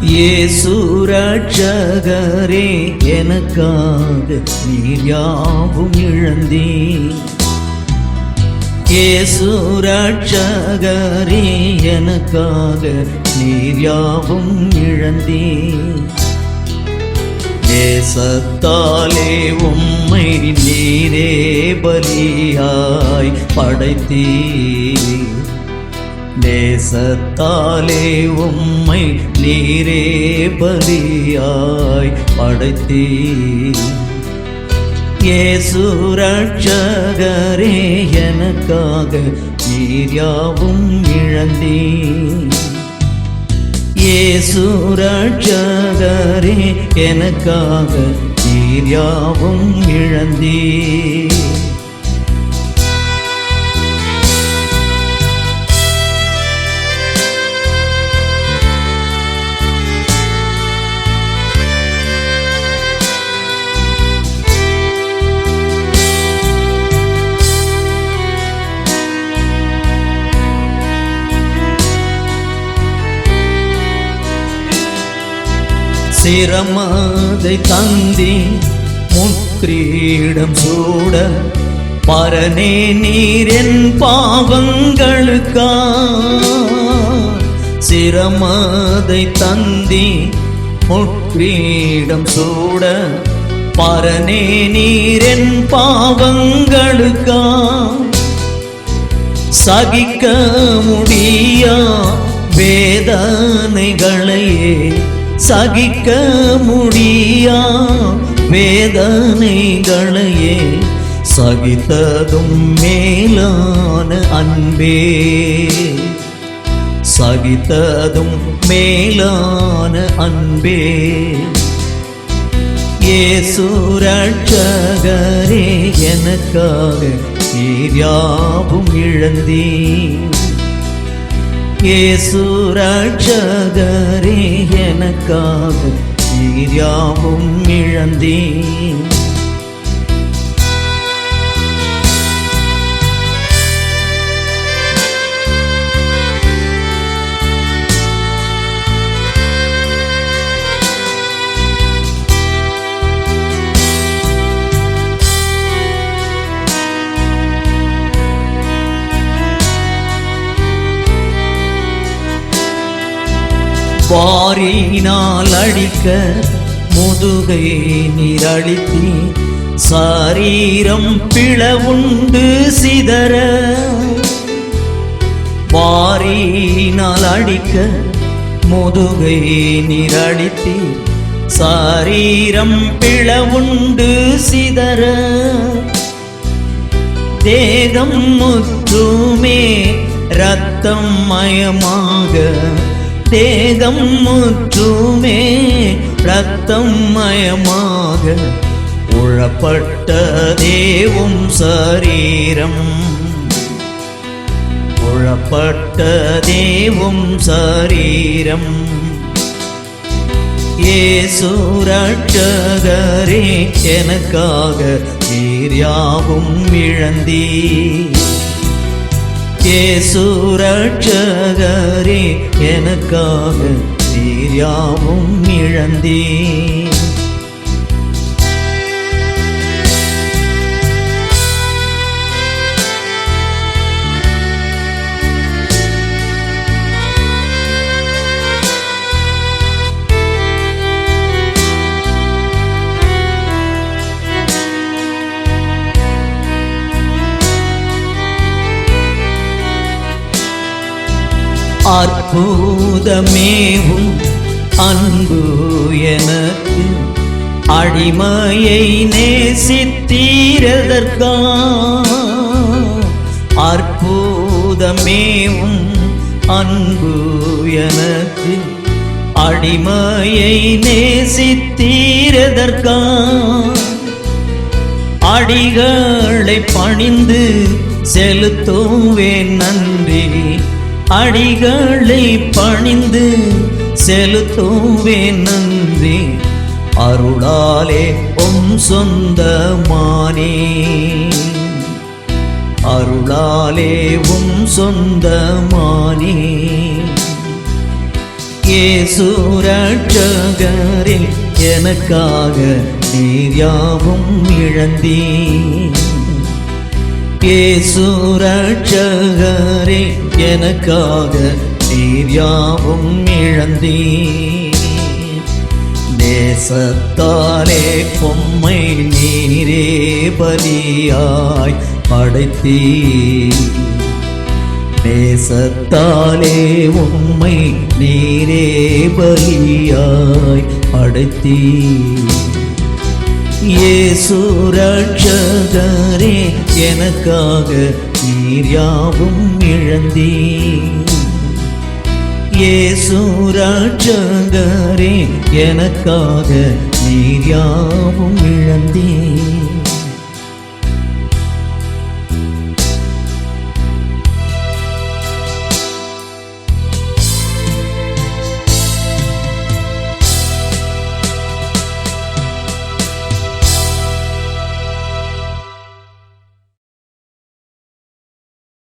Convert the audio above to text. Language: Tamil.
இயேசு ரட்சகரே எனக்காக நீர் யாவும் இழந்தீர். இயேசு ரட்சகரே எனக்காக நீர் யாவும் இழந்தீர். நேசத்தாலே உம்மை நீரே பலியாய் படைத்தீர். நேசத்தாலே உம்மை நீரே பலியாய் படைத்தீர். இயேசு ரட்சகரே எனக்காக நீர் யாவும் இழந்தீர். இயேசு எனக்காக நீர் யாவும் இழந்தீர். சிரமதை தந்தி முக்கிரீடம் சூட பரனே நீரென் பாவங்களுக்கா சிரமதை தந்தி முக்கிரீடம் சூட பரனே நீரென் பாவங்களுக்கா சகிக்க முடியா வேதனைகளையே சகிக்க முடியா? வேதனைகளையே சகித்ததும் மேலான அன்பே. சகித்ததும் மேலான அன்பே. ஏசுரட்சகரே எனக்காக நீர் யாவும் இழந்தீர். இயேசு எனக்காக நீர் யாவும் இழந்தேன் வாரினால் அடிக்க முதுகை நீரழித்தி சாரீரம் பிளவுண்டு சிதற. வாரினால் அடிக்க முதுகை நீரழித்தி சாரீரம் பிளவுண்டு சிதற. தேகம் முற்றுமே ரத்தம் மயமாக தேகம் முற்றுமே ரத்தம் மயமாக உழப்பட்ட தேவும் சரீரம். உழப்பட்ட தேவும் சரீரம். இயேசு ரட்சகரே எனக்காக நீர் யாவும் இழந்தீர். இயேசு எனக்காக நீர் யாவும் இழந்தீர். அற்புதமேவும் அன்பு எனக்கு. அடிமையை நேசித்தீரதற்கா அற்புதமேவும் அன்பு எனக்கு. அடிமையை நேசித்தீரதற்கா அடிகளை பணிந்து செலுத்துவேன் நன்றி. அடிகளை பணிந்து செலுத்துவே நன்றி. அருளாலே உம் சொந்தமானே. அருளாலே உம் சொந்தமானே. ஏசுரட்சகரில் எனக்காக நீர் யாவும் இழந்தீர். ஏசுரட்சகரே எனக்காக நீர் யாவும் இழந்தீர். நேசத்தாலே பொம்மை நீரே பலியாய் படைத்தீர். நேசத்தாலே உம்மை நீரே பலியாய் படைத்தீர். ஏசுரட்சகரே எனக்காக நீர் யாவும் இழந்தீர். ஏசுரட்சகரே எனக்காக நீர் யாவும் இழந்தீர்.